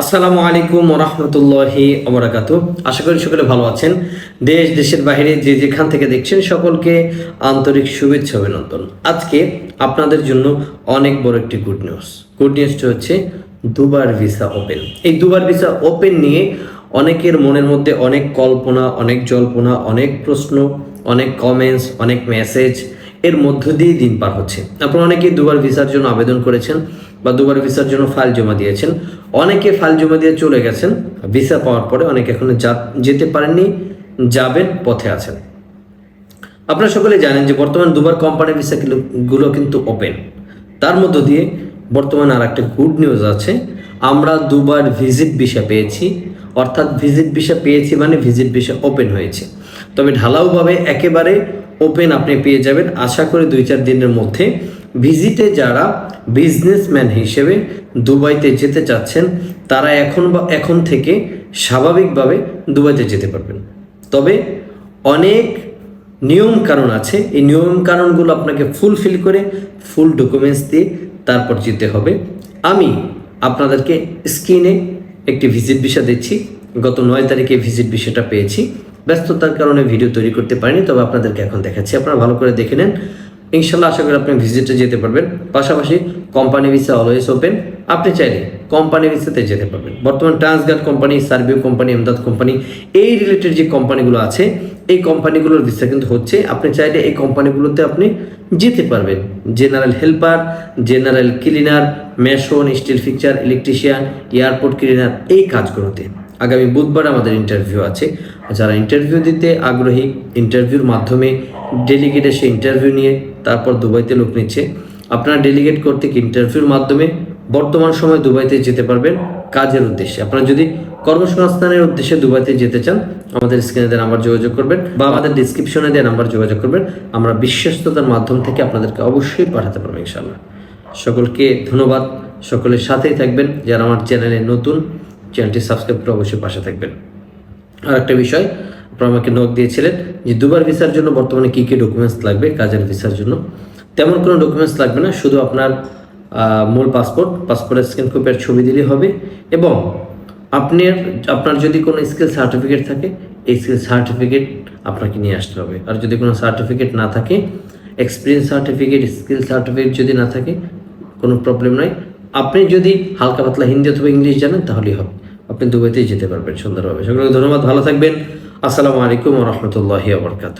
আসসালামু আলাইকুম রহমতুল্লাহি অবরাকাতু আশা করি সকলে ভালো আছেন। দেশ, দেশের বাইরে যে যেখান থেকে দেখছেন সকলকে আন্তরিক শুভেচ্ছা অভিনন্দন। আজকে আপনাদের জন্য অনেক বড় একটি গুড নিউজ গুড নিউজটা হচ্ছে দুবার ভিসা ওপেন এই দুবার ভিসা ওপেন নিয়ে অনেকের মনের মধ্যে অনেক কল্পনা, অনেক জল্পনা, অনেক প্রশ্ন, অনেক কমেন্টস অনেক মেসেজ এর মধ্য দিয়ে দিন পার হচ্ছে। আপনারা অনেকেই দুবার ভিসার জন্য আবেদন করেছেন বা দুবার ভিসার জন্য ফাইল জমা দিয়েছেন। অনেকে ফাইল জমা দিয়ে চলে গেছেন, ভিসা পাওয়ার পরে অনেকে এখনও যেতে পারেননি, যাবেন, পথে আছেন। আপনারা সকলে জানেন যে বর্তমান দুবার কোম্পানি ভিসা গুলো- গুলো কিন্তু ওপেন তার মধ্য দিয়ে বর্তমানে আর একটা গুড নিউজ আছে। আমরা দুবার ভিজিট ভিসা পেয়েছি। অর্থাৎ ভিজিট ভিসা পেয়েছি মানে ভিজিট ভিসা ওপেন হয়েছে। তবে ঢালাওভাবে একেবারে ওপেন আপনি পেয়ে যাবেন। আশা করি দুই চার দিনের মধ্যে। ভিজিটে যারা বিজনেসম্যান হিসেবে দুবাইতে যেতে চাচ্ছেন, তারা এখন বা, এখন থেকে স্বাভাবিকভাবে দুবাইতে যেতে পারবেন। তবে অনেক নিয়ম কানুন আছে। এই নিয়ম কানুনগুলো আপনাকে ফুলফিল করে ফুল ডকুমেন্টস দিয়ে তারপর যেতে হবে। আমি আপনাদেরকে স্ক্রিনে একটি ভিজিট ভিসা দিচ্ছি। গত নয় তারিখে ভিজিট ভিসাটা পেয়েছি। ব্যস্ততার কারণে ভিডিও তৈরি করতে পারিনি, তবে আপনাদেরকে এখন দেখাচ্ছি। আপনারা ভালো করে দেখে নেন। ইনশাল্লাহ আশা করি আপনি ভিজিটে যেতে পারবেন। পাশাপাশি কোম্পানি ভিসা অলওয়েজ ওপেন আপনি চাইলে কোম্পানি ভিসাতে যেতে পারবেন। বর্তমান ট্রান্সগার্ড কোম্পানি সার্ভিও কোম্পানি এমদাদ কোম্পানি এই রিলেটেড যে কোম্পানিগুলো আছে, এই কোম্পানিগুলোর ভিসা কিন্তু হচ্ছে। আপনি চাইলে এই কোম্পানিগুলোতে আপনি যেতে পারবেন। General helper general cleaner mason steel fixture electrician airport cleaner এই কাজগুলোতে। আগামী বুধবার আমাদের ইন্টারভিউ আছে। যারা ইন্টারভিউ দিতে আগ্রহী ইন্টারভিউর মাধ্যমে ডেলিগেট এসে ইন্টারভিউ নিয়ে তারপর দুবাইতে লোক নিচ্ছে। আপনারা ডেলিগেট কর্তৃক ইন্টারভিউর মাধ্যমে বর্তমান সময় দুবাইতে যেতে পারবেন কাজের উদ্দেশ্যে। আপনারা যদি কর্মসংস্থানের উদ্দেশ্যে দুবাইতে যেতে চান, আমাদের স্ক্রিনে দেওয়া নাম্বার যোগাযোগ করবেন বা আমাদের ডিসক্রিপশনে দেওয়া নাম্বার যোগাযোগ করবেন। আমরা বিশ্বস্ততার মাধ্যম থেকে আপনাদেরকে অবশ্যই পাঠাতে পারব ইনশাল্লাহ সকলকে ধন্যবাদ। সকলের সাথেই থাকবেন। যারা আমার চ্যানেলে নতুন চ্যানেলটি সাবস্ক্রাইব করে অবশ্যই পাশে থাকবেন। আর একটা বিষয়, আপনারা আমাকে নোট দিয়েছিলেন যে দুবার ভিসার জন্য বর্তমানে কী কী ডকুমেন্টস লাগবে, কাজের ভিসার জন্য। তেমন কোনো ডকুমেন্টস লাগবে না, শুধু আপনার মূল পাসপোর্ট পাসপোর্টের স্ক্যান কপির ছবি দিলেই হবে এবং আপনার আপনার যদি কোনো স্কিল সার্টিফিকেট থাকে, এই স্কিল সার্টিফিকেট আপনাকে নিয়ে আসতে হবে। আর যদি কোনো সার্টিফিকেট না থাকে এক্সপিরিয়েন্স সার্টিফিকেট স্কিল সার্টিফিকেট যদি না থাকে, কোনো প্রবলেম নাই। আপনি যদি হালকা পাতলা হিন্দি অথবা ইংলিশ জানেন, তাহলেই হবে। আপনি দুবাইতেই যেতে পারবেন সুন্দরভাবে। সকলকে ধন্যবাদ ভালো থাকবেন। আসসালামু আলাইকুম রহমতুল্লাহ আবরকাত